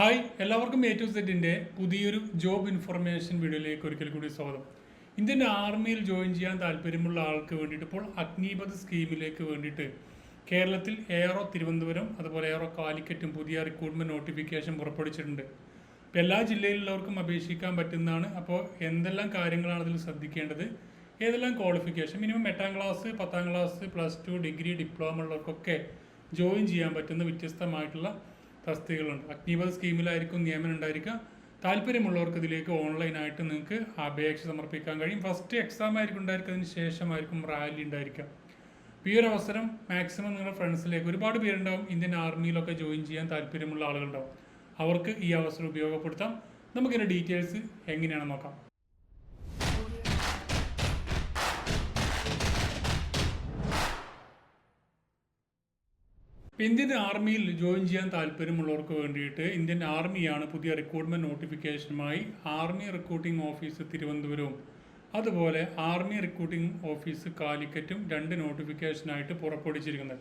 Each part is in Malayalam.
ഹായ് എല്ലാവർക്കും എ ടു സെറ്റിന്റെ പുതിയൊരു ജോബ് ഇൻഫർമേഷൻ വീഡിയോയിലേക്ക് ഒരിക്കൽ കൂടി സ്വാഗതം. ഇന്ത്യൻ ആർമിയിൽ ജോയിൻ ചെയ്യാൻ താല്പര്യമുള്ള ആൾക്ക് വേണ്ടിയിട്ട് ഇപ്പോൾ അഗ്നിപഥ് സ്കീമിലേക്ക് വേണ്ടിയിട്ട് കേരളത്തിൽ എയറോ തിരുവനന്തപുരം അതുപോലെ എയറോ കാലിക്കറ്റും പുതിയ റിക്രൂട്ട്മെന്റ് നോട്ടിഫിക്കേഷൻ പുറപ്പെടുവിച്ചിട്ടുണ്ട്. അപ്പോൾ എല്ലാ ജില്ലയിലുള്ളവർക്കും അപേക്ഷിക്കാൻ പറ്റുന്നതാണ്. അപ്പോൾ എന്തെല്ലാം കാര്യങ്ങളാണ് അതിൽ ശ്രദ്ധിക്കേണ്ടത്? ഏതെല്ലാം ക്വാളിഫിക്കേഷൻ മിനിമം എട്ടാം ക്ലാസ് പത്താം class plus two degree diploma ഉള്ളവർക്കൊക്കെ join ചെയ്യാൻ പറ്റുന്ന വ്യത്യസ്തമായിട്ടുള്ള തസ്തികകളുണ്ട്. അഗ്നിപഥ് സ്കീമിലായിരിക്കും നിയമനം ഉണ്ടായിരിക്കുക. താല്പര്യമുള്ളവർക്ക് ഇതിലേക്ക് ഓൺലൈനായിട്ട് നിങ്ങൾക്ക് അപേക്ഷ സമർപ്പിക്കാൻ കഴിയും. ഫസ്റ്റ് എക്സാം ആയിരിക്കും ഉണ്ടായിരിക്കുക അതിന് ശേഷമായിരിക്കും റാലി ഉണ്ടായിരിക്കുക. ഈ ഒരു അവസരം മാക്സിമം നിങ്ങളുടെ ഫ്രണ്ട്സിലേക്ക് ഒരുപാട് പേരുണ്ടാവും. ഇന്ത്യൻ ആർമിയിലൊക്കെ ജോയിൻ ചെയ്യാൻ താല്പര്യമുള്ള ആളുകളുണ്ടാവും. അവർക്ക് ഈ അവസരം ഉപയോഗപ്പെടുത്താം. നമുക്കിതിന്റെ ഡീറ്റെയിൽസ് എങ്ങനെയാണെന്ന് നോക്കാം. ഇന്ത്യൻ ആർമിയിൽ ജോയിൻ ചെയ്യാൻ താല്പര്യമുള്ളവർക്ക് വേണ്ടിയിട്ട് ഇന്ത്യൻ ആർമിയാണ് പുതിയ റിക്രൂട്ട്മെന്റ് നോട്ടിഫിക്കേഷനുമായി ആർമി റിക്രൂട്ടിംഗ് ഓഫീസ് തിരുവനന്തപുരവും അതുപോലെ ആർമി റിക്രൂട്ടിംഗ് ഓഫീസ് കാലിക്കറ്റും രണ്ട് നോട്ടിഫിക്കേഷനായിട്ട് പുറപ്പെടുവിച്ചിരിക്കുന്നത്.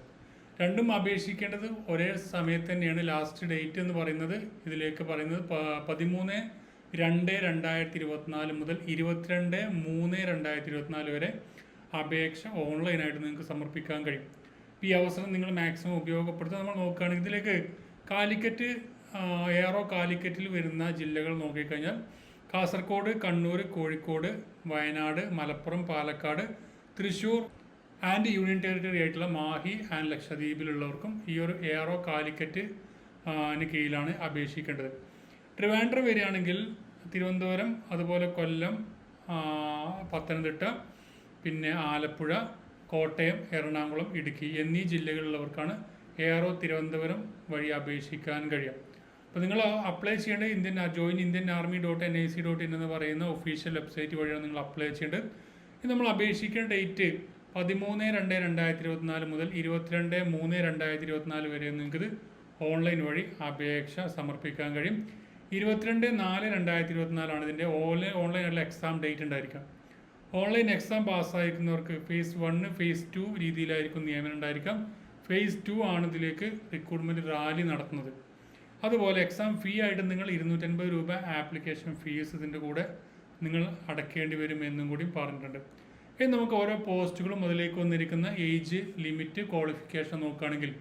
രണ്ടും അപേക്ഷിക്കേണ്ടത് ഒരേ സമയത്ത് തന്നെയാണ് ലാസ്റ്റ് ഡേറ്റ് എന്ന് പറയുന്നത്. ഇതിലേക്ക് പറയുന്നത് പതിമൂന്ന് രണ്ട് രണ്ടായിരത്തി ഇരുപത്തിനാല് മുതൽ ഇരുപത്തിരണ്ട് മൂന്ന് രണ്ടായിരത്തി ഇരുപത്തിനാല് വരെ അപേക്ഷ ഓൺലൈനായിട്ട് നിങ്ങൾക്ക് സമർപ്പിക്കാൻ കഴിയും. ഈ അവസരം നിങ്ങൾ മാക്സിമം ഉപയോഗപ്പെടുത്തുക. നമ്മൾ നോക്കുകയാണെങ്കിൽ ഇതിലേക്ക് കാലിക്കറ്റ് എയറോ കാലിക്കറ്റിൽ വരുന്ന ജില്ലകൾ നോക്കിക്കഴിഞ്ഞാൽ Kasaragod Kannur Kozhikode Wayanad Malappuram Palakkad Thrissur and union territory ആയിട്ടുള്ള മാഹി ആൻഡ് ലക്ഷദ്വീപിലുള്ളവർക്കും ഈ ഒരു എയറോ കാലിക്കറ്റ് കീഴിലാണ് അപേക്ഷിക്കേണ്ടത്. ട്രിവാൻഡ്രം വരികയാണെങ്കിൽ തിരുവനന്തപുരം അതുപോലെ കൊല്ലം പത്തനംതിട്ട പിന്നെ ആലപ്പുഴ കോട്ടയം എറണാകുളം ഇടുക്കി എന്നീ ജില്ലകളിലുള്ളവർക്കാണ് എയറോ തിരുവനന്തപുരം വഴി അപേക്ഷിക്കാൻ കഴിയുക. അപ്പോൾ നിങ്ങൾ അപ്ലൈ ചെയ്യേണ്ടത് Indian join Indian army dot N I C dot in എന്ന് പറയുന്ന ഒഫീഷ്യൽ വെബ്സൈറ്റ് വഴിയാണ് നിങ്ങൾ അപ്ലൈ ചെയ്യേണ്ടത്. ഇത് നമ്മൾ അപേക്ഷിക്കേണ്ട ഡേറ്റ് പതിമൂന്ന് രണ്ട് രണ്ടായിരത്തി ഇരുപത്തിനാല് മുതൽ ഇരുപത്തിരണ്ട് മൂന്ന് രണ്ടായിരത്തി ഇരുപത്തിനാല് വരെ നിങ്ങൾക്കിത് ഓൺലൈൻ വഴി അപേക്ഷ സമർപ്പിക്കാൻ കഴിയും. ഇരുപത്തിരണ്ട് നാല് രണ്ടായിരത്തി ഇരുപത്തിനാലാണ് ഇതിന്റെ ഓൺലൈൻ ഓൺലൈനായിട്ടുള്ള എക്സാം ഡേറ്റ് ഉണ്ടായിരിക്കുക. ഓൺലൈൻ എക്സാം പാസ്സായിരിക്കുന്നവർക്ക് ഫേസ് വണ്ണ് ഫേസ് ടു രീതിയിലായിരിക്കും നിയമനം ഉണ്ടായിരിക്കാം. ഫേസ് ടു ആണ് ഇതിലേക്ക് റിക്രൂട്ട്മെന്റ് റാലി നടത്തുന്നത്. അതുപോലെ എക്സാം ഫീ ആയിട്ട് നിങ്ങൾ ഇരുന്നൂറ്റൻപത് രൂപ ആപ്ലിക്കേഷൻ ഫീസ് ഇതിന്റെ കൂടെ നിങ്ങൾ അടയ്ക്കേണ്ടി വരും എന്നും കൂടി പറഞ്ഞിട്ടുണ്ട്. ഇനി നമുക്ക് ഓരോ പോസ്റ്റുകളും അതിലേക്ക് വന്നിരിക്കുന്ന ഏജ് ലിമിറ്റ് ക്വാളിഫിക്കേഷൻ നോക്കുകയാണെങ്കിൽ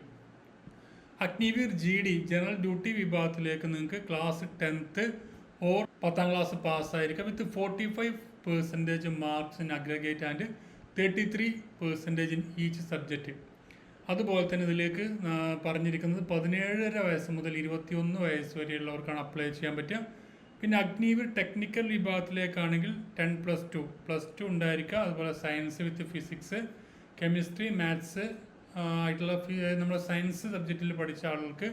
Agniveer G D general duty വിഭാഗത്തിലേക്ക് നിങ്ങൾക്ക് ക്ലാസ് ടെൻത്ത് ഓർ പത്താം class പാസ്സായിരിക്കാം with forty five percentage marks in aggregate and thirty three percentage in each subject അതുപോലെ തന്നെ ഇതിലേക്ക് പറഞ്ഞിരിക്കുന്നത് പതിനേഴര വയസ്സ് മുതൽ ഇരുപത്തിയൊന്ന് വയസ്സ് വരെയുള്ളവർക്കാണ് അപ്ലൈ ചെയ്യാൻ പറ്റുക. പിന്നെ Agniveer technical വിഭാഗത്തിലേക്കാണെങ്കിൽ ten plus two plus two ഉണ്ടായിരിക്കുക അതുപോലെ science with physics chemistry maths ആയിട്ടുള്ള നമ്മുടെ സയൻസ് സബ്ജക്റ്റിൽ പഠിച്ച ആളുകൾക്ക്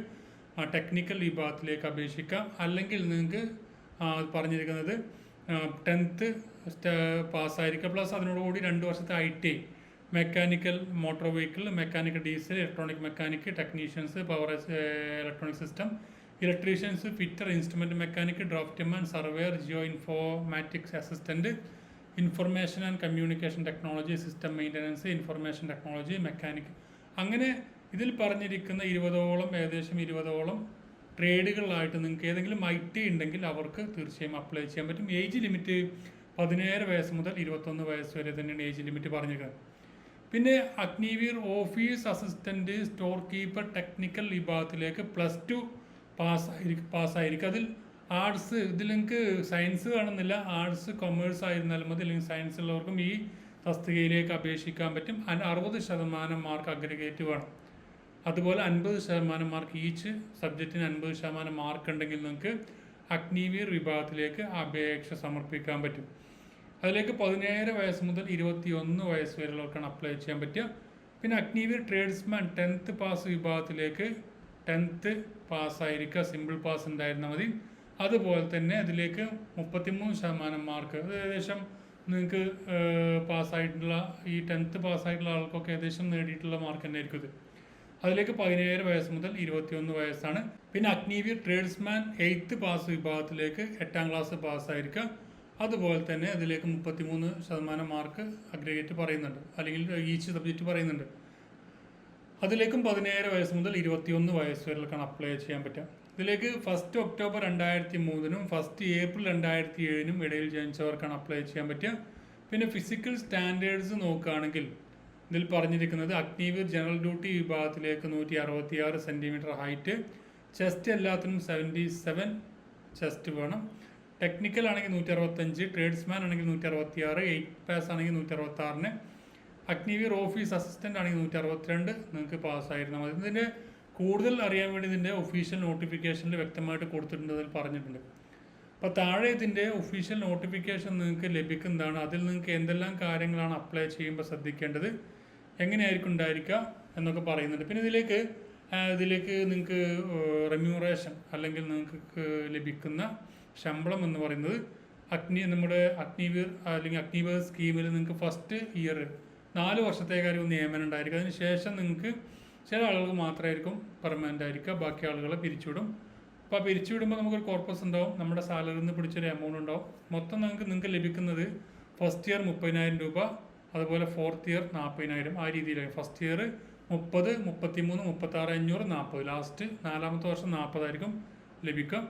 ടെക്നിക്കൽ വിഭാഗത്തിലേക്ക് അപേക്ഷിക്കാം. അല്ലെങ്കിൽ നിങ്ങൾക്ക് പറഞ്ഞിരിക്കുന്നത് ടെൻത്ത് പാസ്സായിരിക്കുക പ്ലസ് അതിനോടുകൂടി രണ്ട് വർഷത്തെ I T mechanical motor vehicle mechanical diesel electronic mechanic technicians power electronic system electricians fitter instrument mechanic draughtsman surveyor geo informatics assistant information and communication technology system maintenance information technology mechanic അങ്ങനെ ഇതിൽ പറഞ്ഞിരിക്കുന്ന ഇരുപതോളം ഏകദേശം ഇരുപതോളം ട്രേഡുകളിലായിട്ട് നിങ്ങൾക്ക് ഏതെങ്കിലും ഐ ടി ഉണ്ടെങ്കിൽ അവർക്ക് തീർച്ചയായും അപ്ലൈ ചെയ്യാൻ പറ്റും. ഏജ് ലിമിറ്റ് പതിനേഴ് വയസ്സ് മുതൽ ഇരുപത്തൊന്ന് വയസ്സ് വരെ തന്നെയാണ് ഏജ് ലിമിറ്റ് പറഞ്ഞിരിക്കുന്നത് പിന്നെ Agniveer office assistant store keeper technical വിഭാഗത്തിലേക്ക് പ്ലസ് ടു പാസ് പാസ്സായിരിക്കും അതിൽ ആർട്സ് ഇതിൽ നിങ്ങൾക്ക് സയൻസ് കാണുന്നില്ല. ആർട്സ് കൊമേഴ്സ് ആയിരുന്നാലും മതി. അല്ലെങ്കിൽ സയൻസ് ഉള്ളവർക്കും ഈ തസ്തികയിലേക്ക് അപേക്ഷിക്കാൻ പറ്റും. അതിന് അറുപത് ശതമാനം മാർക്ക് അഗ്രഗേറ്റ് വേണം. അതുപോലെ അൻപത് ശതമാനം മാർക്ക് ഈച്ച് സബ്ജക്റ്റിന് അൻപത് ശതമാനം മാർക്ക് ഉണ്ടെങ്കിൽ നിങ്ങൾക്ക് അഗ്നിവീർ വിഭാഗത്തിലേക്ക് അപേക്ഷ സമർപ്പിക്കാൻ പറ്റും. അതിലേക്ക് പതിനേഴ് വയസ്സ് മുതൽ ഇരുപത്തിയൊന്ന് വയസ്സ് വരെയുള്ളവർക്കാണ് അപ്ലൈ ചെയ്യാൻ പറ്റുക. പിന്നെ അഗ്നിവീർ ട്രേഡ്സ്മാൻ ടെൻത്ത് പാസ് വിഭാഗത്തിലേക്ക് ടെൻത്ത് പാസ്സായിരിക്കുക സിമ്പിൾ പാസ് ഉണ്ടായിരുന്നാൽ മതി. അതുപോലെ തന്നെ അതിലേക്ക് മുപ്പത്തിമൂന്ന് ശതമാനം മാർക്ക് അത് ഏകദേശം നിങ്ങൾക്ക് പാസ്സായിട്ടുള്ള ഈ ടെൻത്ത് പാസ്സായിട്ടുള്ള ആൾക്കൊക്കെ ഏകദേശം നേടിയിട്ടുള്ള മാർക്ക് തന്നെ ആയിരിക്കും ഇത്. അതിലേക്ക് പതിനേഴ് വയസ്സ് മുതൽ ഇരുപത്തിയൊന്ന് വയസ്സാണ്. പിന്നെ അഗ്നിവീർ ട്രേഡ്സ്മാൻ എയ്ത്ത് പാസ് വിഭാഗത്തിലേക്ക് എട്ടാം ക്ലാസ് പാസ്സായിരിക്കുക. അതുപോലെ തന്നെ അതിലേക്ക് മുപ്പത്തിമൂന്ന് ശതമാനം മാർക്ക് അഗ്രഗേറ്റ് പറയുന്നുണ്ട്. അല്ലെങ്കിൽ ഈച്ച് സബ്ജക്റ്റ് പറയുന്നുണ്ട്. അതിലേക്കും പതിനേഴ് വയസ്സ് മുതൽ ഇരുപത്തിയൊന്ന് വയസ്സ് വരെയൊക്കെയാണ് അപ്ലൈ ചെയ്യാൻ പറ്റുക. ഇതിലേക്ക് ഫസ്റ്റ് ഒക്ടോബർ രണ്ടായിരത്തി മൂന്നിനും ഫസ്റ്റ് ഏപ്രിൽ രണ്ടായിരത്തി ഏഴിനും ഇടയിൽ ജനിച്ചവർക്കാണ് അപ്ലൈ ചെയ്യാൻ പറ്റുക. പിന്നെ ഫിസിക്കൽ സ്റ്റാൻഡേർഡ്സ് നോക്കുകയാണെങ്കിൽ ഇതിൽ പറഞ്ഞിരിക്കുന്നത് അഗ്നിവീർ ജനറൽ ഡ്യൂട്ടി വിഭാഗത്തിലേക്ക് നൂറ്റി അറുപത്തി ആറ് സെന്റിമീറ്റർ ഹൈറ്റ് ചെസ്റ്റ് എല്ലാത്തിനും സെവന്റി സെവൻ ചെസ്റ്റ് വേണം. ടെക്നിക്കൽ ആണെങ്കിൽ നൂറ്റി അറുപത്തഞ്ച് ട്രേഡ്സ്മാൻ ആണെങ്കിൽ നൂറ്റി അറുപത്തി ആറ് എയ്റ്റ് പാസ് ആണെങ്കിൽ നൂറ്റി അറുപത്തി ആറിന് അഗ്നിവീർ ഓഫീസ് അസിസ്റ്റന്റ് ആണെങ്കിൽ നൂറ്റി അറുപത്തിരണ്ട് നിങ്ങൾക്ക് പാസ്സായിരുന്നാൽ മതി. കൂടുതൽ അറിയാൻ വേണ്ടി ഇതിന്റെ ഒഫീഷ്യൽ നോട്ടിഫിക്കേഷനിൽ വ്യക്തമായിട്ട് കൊടുത്തിട്ടുണ്ട് അതിൽ പറഞ്ഞിട്ടുണ്ട്. അപ്പോൾ താഴെ ഇതിന്റെ ഒഫീഷ്യൽ നോട്ടിഫിക്കേഷൻ നിങ്ങൾക്ക് ലഭിക്കുന്നതാണ്. അതിൽ നിങ്ങൾക്ക് എന്തെല്ലാം കാര്യങ്ങളാണ് അപ്ലൈ ചെയ്യുമ്പോൾ ശ്രദ്ധിക്കേണ്ടത് എങ്ങനെയായിരിക്കും ഉണ്ടായിരിക്കുക എന്നൊക്കെ പറയുന്നുണ്ട്. പിന്നെ ഇതിലേക്ക് ഇതിലേക്ക് നിങ്ങൾക്ക് റെമ്യൂറേഷൻ അല്ലെങ്കിൽ നിങ്ങൾക്ക് ലഭിക്കുന്ന ശമ്പളം എന്ന് പറയുന്നത് അഗ്നി നമ്മുടെ അഗ്നിവീർ അല്ലെങ്കിൽ അഗ്നിവീർ സ്കീമിൽ നിങ്ങൾക്ക് ഫസ്റ്റ് ഇയർ നാല് വർഷത്തേക്കായിരിക്കും നിയമനം ഉണ്ടായിരിക്കും. അതിന് ശേഷം നിങ്ങൾക്ക് ചില ആളുകൾ മാത്രമായിരിക്കും പെർമനന്റ് ആയിരിക്കുക. ബാക്കി ആളുകളെ പിരിച്ചുവിടും. അപ്പോൾ പിരിച്ചു വിടുമ്പോൾ നമുക്കൊരു കോർപ്പസ് ഉണ്ടാവും. നമ്മുടെ സാലറിയിൽ നിന്ന് പിടിച്ചൊരു എമൗണ്ട് ഉണ്ടാവും. മൊത്തം നിങ്ങൾക്ക് നിങ്ങൾക്ക് ലഭിക്കുന്നത് ഫസ്റ്റ് ഇയർ മുപ്പതിനായിരം രൂപ അതുപോലെ ഫോർത്ത് ഇയർ നാൽപ്പതിനായിരം ആ രീതിയിലായി. ഫസ്റ്റ് ഇയർ മുപ്പത് മുപ്പത്തിമൂന്ന് മുപ്പത്താറ് അഞ്ഞൂറ് നാൽപ്പത് ലാസ്റ്റ് നാലാമത്തെ വർഷം നാൽപ്പതായിരിക്കും ലഭിക്കുക.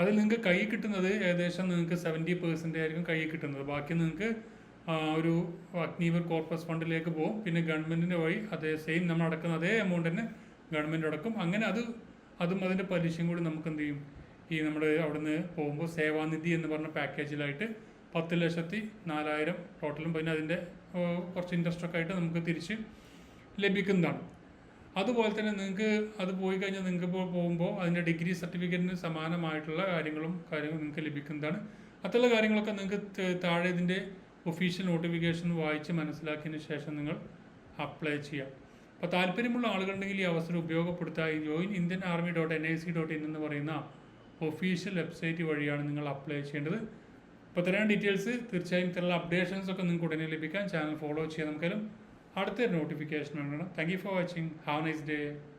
അതിൽ നിങ്ങൾക്ക് കൈ കിട്ടുന്നത് ഏകദേശം നിങ്ങൾക്ക് സെവന്റി പെർസെന്റ് ആയിരിക്കും കൈ കിട്ടുന്നത്. ബാക്കി നിങ്ങൾക്ക് ഒരു അഗ്നീവർ കോർപ്പസ് ഫണ്ടിലേക്ക് പോകും. പിന്നെ ഗവൺമെന്റിന്റെ വഴി അതേ സെയിം നമ്മൾ അടക്കുന്ന അതേ എമൗണ്ട് തന്നെ ഗവൺമെന്റ് അടക്കും. അങ്ങനെ അത് അതും അതിന്റെ പലിശയും കൂടി നമുക്ക് എന്ത് ചെയ്യും? ഈ നമ്മൾ അവിടുന്ന് പോകുമ്പോൾ സേവാനിധി എന്ന് പറഞ്ഞ പാക്കേജിലായിട്ട് പത്ത് ലക്ഷത്തി നാലായിരം ടോട്ടലും പിന്നെ അതിന്റെ കുറച്ച് ഇൻട്രസ്റ്റ് ഒക്കെ ആയിട്ട് നമുക്ക് തിരിച്ച് ലഭിക്കുന്നതാണ്. അതുപോലെ തന്നെ നിങ്ങൾക്ക് അത് പോയി കഴിഞ്ഞാൽ നിങ്ങൾക്ക് ഇപ്പോൾ പോകുമ്പോൾ അതിന്റെ ഡിഗ്രി സർട്ടിഫിക്കറ്റിന് സമാനമായിട്ടുള്ള കാര്യങ്ങളും കാര്യങ്ങളും നിങ്ങൾക്ക് ലഭിക്കുന്നതാണ്. അത്തരം കാര്യങ്ങളൊക്കെ നിങ്ങൾക്ക് താഴെ ഇതിന്റെ ഒഫീഷ്യൽ നോട്ടിഫിക്കേഷൻ വായിച്ച് മനസ്സിലാക്കിയതിന് ശേഷം നിങ്ങൾ അപ്ലൈ ചെയ്യാം. അപ്പോൾ താല്പര്യമുള്ള ആളുകളുണ്ടെങ്കിൽ ഈ അവസരം ഉപയോഗപ്പെടുത്താൻ join Indian army dot N I C dot in എന്ന് പറയുന്ന ഒഫീഷ്യൽ വെബ്സൈറ്റ് വഴിയാണ് നിങ്ങൾ അപ്ലൈ ചെയ്യേണ്ടത്. അപ്പോൾ ഇത്രയും ഡീറ്റെയിൽസ് തീർച്ചയായും ഇത്തരമുള്ള അപ്ഡേഷൻസ് ഒക്കെ നിങ്ങൾക്ക് ഉടനെ ലഭിക്കാൻ ചാനൽ ഫോളോ ചെയ്യാൻ നമുക്കെല്ലാം അടുത്തൊരു നോട്ടിഫിക്കേഷൻ ആണ്. Thank you for watching have nice day